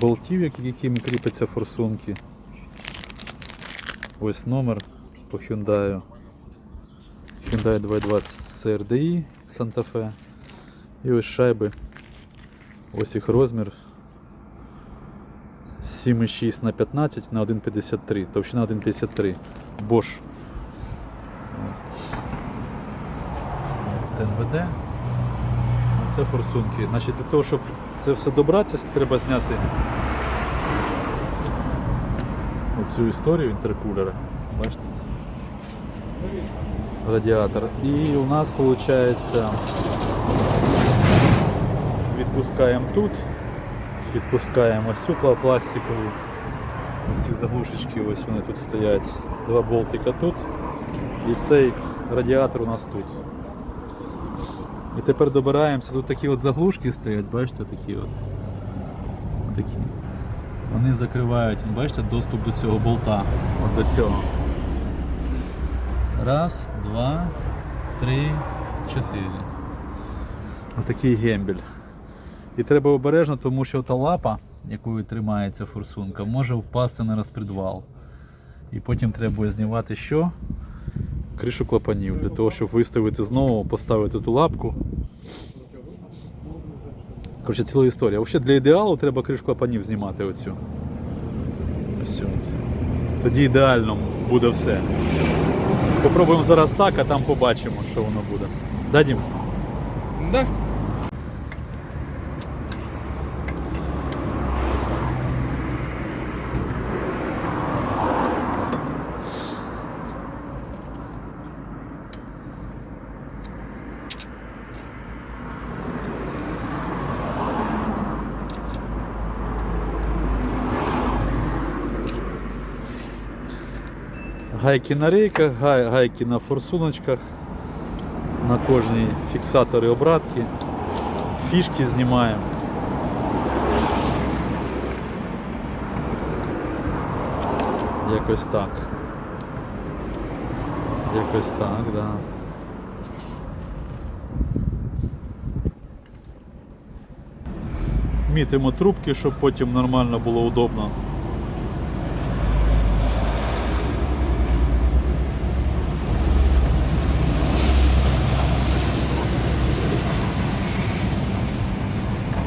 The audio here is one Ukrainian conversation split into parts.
болтів, якими кріпляться форсунки. Ось номер по Hyundai. Hyundai 220 CRDI Santa Fe. І ось шайби. Ось їх розмір. 7,6 на 15 на 1,53. Товщина 1,53. Bosch. ТНВД. Це форсунки. Значить, для того, щоб це все добратися, треба зняти оцю історію інтеркулера. Бачите? Радіатор. І у нас виходить відпускаємо тут, відпускаємо ось цю пластикову. Ось ці заглушечки, ось вони тут стоять. Два болтика тут. І цей радіатор у нас тут. І тепер добираємося. Тут такі от заглушки стоять, бачите, такі от. Такі. Вони закривають, бачите, доступ до цього болта. От до цього. Раз, два, три, чотири. Отакий гембель. І треба обережно, тому що та лапа, якою тримається форсунка, може впасти на розпредвал. І потім треба знімати що? Кришу клапанів, для того, щоб виставити знову, поставити ту лапку. Коротше, ціла історія. Взагалі для ідеалу треба кришу клапанів знімати оцю. Ось от. Тоді ідеально буде все. Попробуємо зараз так, а там побачимо, що воно буде. Да, Дім? Да. Гайки на рейках, гай- гайки на форсуночках, на кожній фіксаторі обратки, фішки знімаємо. Якось так. Якось так, да. Мітимо трубки, щоб потім нормально було удобно.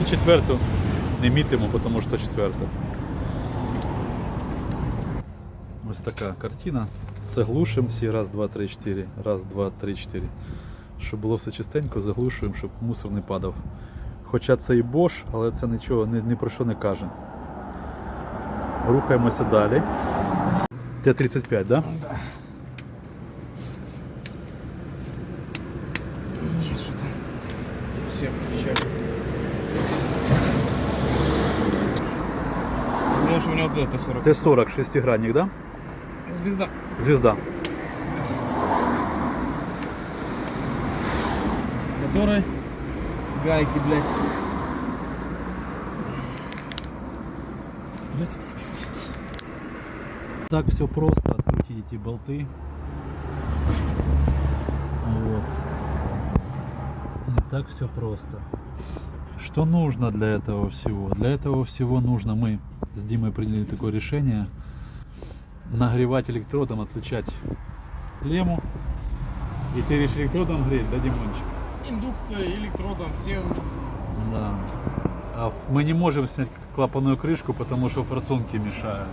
І четверту не мітимо, тому що четверта. Ось така картина. Заглушимо всі. Раз, два, три, чотири. Раз, два, три, чотири. Щоб було все чистенько, заглушуємо, щоб мусор не падав. Хоча це і Bosch, але це нічого ні, ні про що не каже. Рухаємося далі. Т-35, так? Да? Да. Нет, что-то совсем печально. Может, у него вот это 40. Т-40 шестигранник, да? Звезда. Звезда. Которой гайки, блядь. Блядь, это пиздец. Так все просто, открутить эти болты. Вот. Не так все просто. Что нужно для этого всего? Для этого всего нужно, мы с Димой приняли такое решение, нагревать электродом, отключать клемму. И ты решил электродом греть, да, Димончик? Индукция, электродом, все. Да. А мы не можем снять клапанную крышку, потому что форсунки мешают.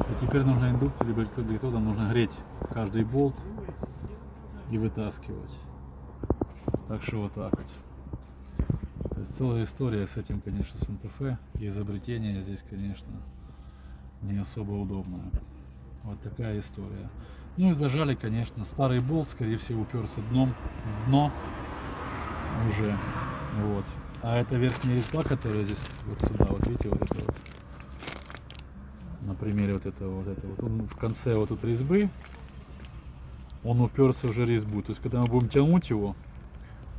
И теперь нужно индукцией либо электро- электродом нужно греть каждый болт и вытаскивать. Так что вот так вот. Целая история с этим, конечно, Санта-Фе. Изобретение здесь, конечно, не особо удобное. Вот такая история. Ну и зажали, конечно, старый болт, скорее всего, уперся дном в дно уже. Вот. А это верхняя резьба, которая здесь вот сюда, вот видите, вот это вот. На примере вот этого вот это вот. Он в конце вот тут резьбы, он уперся уже резьбу. То есть когда мы будем тянуть его,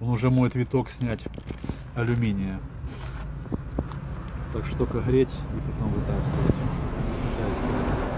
он уже может виток снять алюминия. Так только греть и потом вытаскивать. Ситуация.